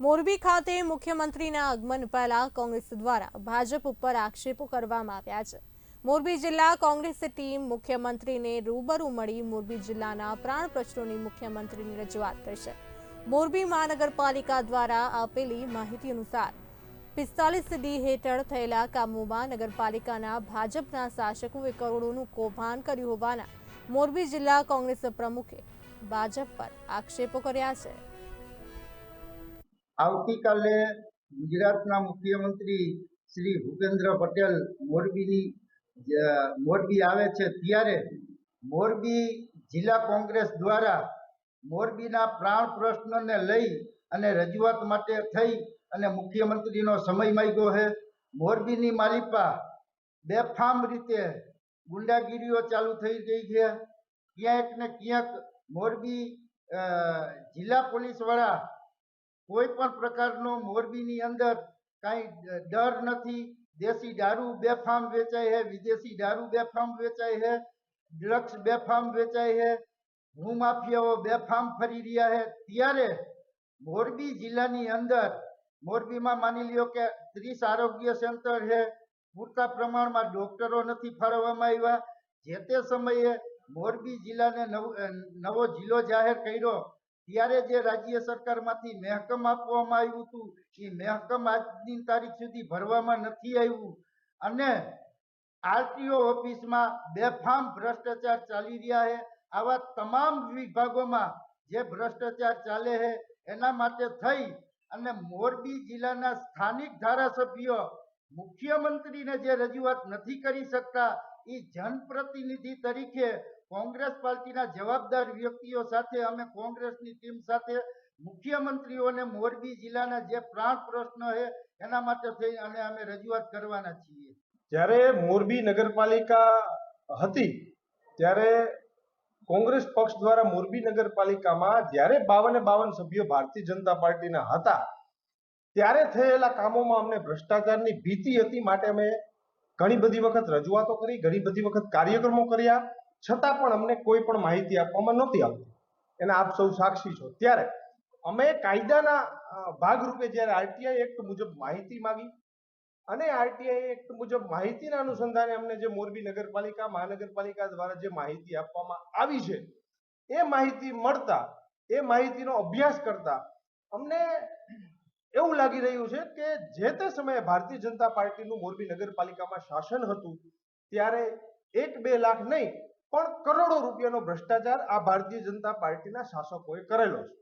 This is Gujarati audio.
મોરબી ખાતે મુખ્યમંત્રીના આગમન પહેલા કોંગ્રેસ દ્વારા ભાજપ ઉપર આક્ષેપો કરવામાં આવ્યા છે. મોરબી જિલ્લા કોંગ્રેસ ટીમ મુખ્યમંત્રીને રૂબરૂ મળી મોરબી જિલ્લાના પ્રાણ પ્રશ્નોની મુખ્યમંત્રીની રજૂઆત કરશે. મોરબી મહાનગરપાલિકા દ્વારા આપેલી માહિતી અનુસાર, પિસ્તાલીસ ડી હેઠળ થયેલા કામોમાં નગરપાલિકાના ભાજપના શાસકોએ કરોડોનું કૌભાંડ કર્યું હોવાના મોરબી જિલ્લા કોંગ્રેસ પ્રમુખે ભાજપ પર આક્ષેપો કર્યા છે. આવતીકાલે ગુજરાતના મુખ્યમંત્રી શ્રી ભૂપેન્દ્ર પટેલ મોરબીની મોરબી આવે છે ત્યારે મોરબી જિલ્લા કોંગ્રેસ દ્વારા મોરબીના પ્રાણ પ્રશ્નને લઈ અને રજૂઆત માટે થઈ અને મુખ્યમંત્રીનો સમય માંગ્યો છે. મોરબીની માલિપા બેફામ રીતે ગુંડાગીરીઓ ચાલુ થઈ ગઈ છે. ક્યાંક ને ક્યાંક મોરબી જિલ્લા પોલીસવાળા કોઈ પણ પ્રકારનો મોરબીની અંદર કાંઈ ડર નથી. દેશી દારૂ બેફામ વેચાય છે વિદેશી દારૂ બેફામ વેચાય છે ડ્રગ્સ બેફામ વેચાય છે ભૂમાફિયાઓ બેફામ ફરી રહ્યા છે ત્યારે મોરબી જિલ્લાની અંદર, મોરબીમાં માની લ્યો કે ત્રીસ આરોગ્ય સેન્ટર છે પૂરતા પ્રમાણમાં ડોક્ટરો નથી ફાળવવામાં આવ્યા. જે તે સમયે મોરબી જિલ્લાને નવ નવો જિલ્લો જાહેર કર્યો. ત્યારે જે રાજ્ય સરકારમાંથી મહેકમ આપવામાં આવ્યું હતું એ મહેકમ આજની તારીખ સુધી ભરવામાં નથી આવ્યું. અને આરટીઓ ઓફિસમાં બેફામ ભ્રષ્ટાચાર ચાલી રહ્યા છે. આવા તમામ વિભાગોમાં જે ભ્રષ્ટાચાર ચાલે છે, એના માટે થઈ અને મોરબી જિલ્લાના સ્થાનિક ધારાસભ્યો, મુખ્યમંત્રીને જે રજૂઆત નથી કરી શકતા એ જનપ્રતિનિધિ તરીકે કોંગ્રેસ પાર્ટીના જવાબદાર વ્યક્તિઓ સાથે અમે કોંગ્રેસની ટીમ સાથે, મુખ્યમંત્રીઓને મોરબી જિલ્લાના જે પ્રાણ પ્રશ્ન છે, એના માટે થઈ અને અમે રજૂઆત કરવાના છીએ. જ્યારે મોરબી નગરપાલિકા હતી, ત્યારે કોંગ્રેસ પક્ષ દ્વારા મોરબી નગરપાલિકામાં જ્યારે બાવને બાવન સભ્યો ભારતીય જનતા પાર્ટીના હતા, ત્યારે થયેલા કામોમાં અમને ભ્રષ્ટાચારની ભીતિ હતી. માટે અમે ઘણી બધી વખત રજૂઆતો કરી, ઘણી બધી વખત કાર્યક્રમો કર્યા. છતાં પણ અમને કોઈ પણ માહિતી આપવામાં નહોતી આવતી. એના આપ સૌ સાક્ષી છો. ત્યારે અમે કાયદાના ભાગરૂપે જ્યારે આરટીઆઈ એક્ટ મુજબ માહિતી માંગી અને આરટીઆઈ એક્ટ મુજબ માહિતીના અનુસંધાને અમને જે મોરબી નગરપાલિકા, મહાનગરપાલિકા દ્વારા જે માહિતી આપવામાં આવી છે, એ માહિતી મળતા, એ માહિતીનો અભ્યાસ કરતા અમને એવું લાગી રહ્યું છે કે જે તે સમયે ભારતીય જનતા પાર્ટીનું મોરબી નગરપાલિકામાં શાસન હતું, ત્યારે એક બે લાખ નહીં પણ કરોડો રૂપિયાનો ભ્રષ્ટાચાર આ ભારતીય જનતા પાર્ટીના શાસકોએ કરેલો છે.